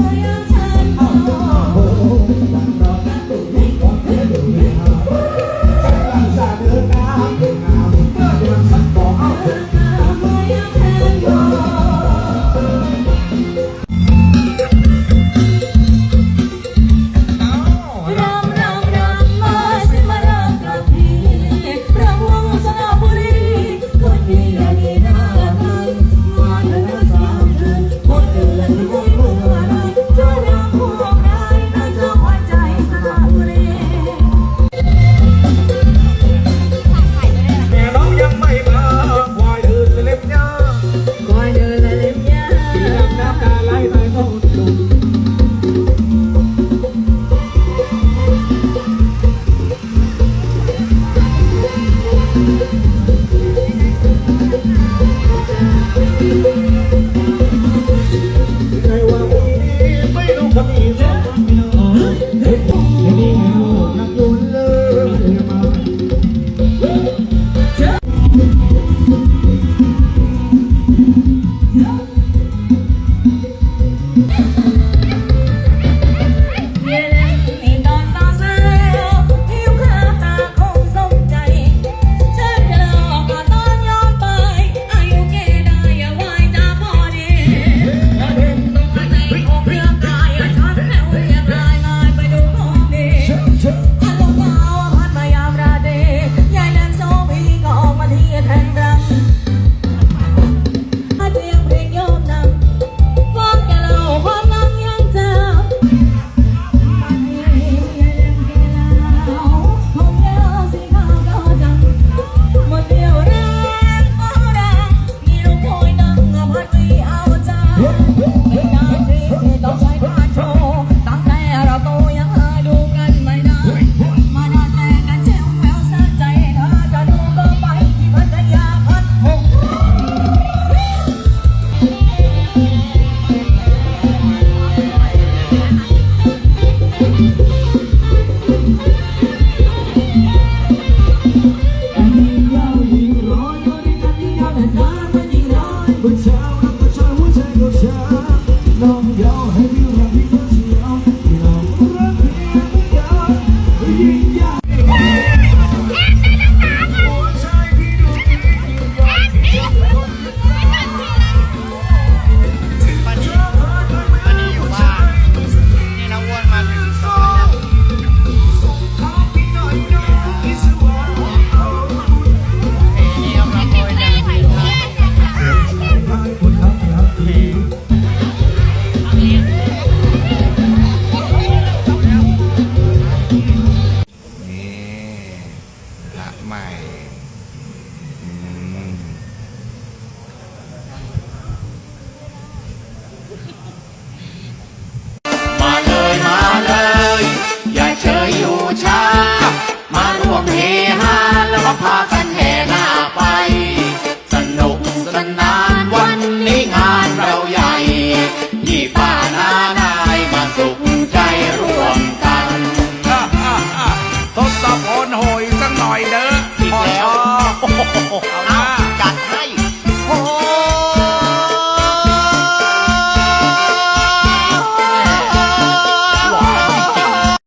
moja ให้พี่ ใหม่มาเลยมาเลย อย่าเฉยอยู่ช้า มาร่วมเฮฮาแล้วมาพากันเฮหน้าไป สนุกสนานวันนี้งานเราใหญ่ยี่ป้านานายมาสุขใจร่วมกันทศพลโห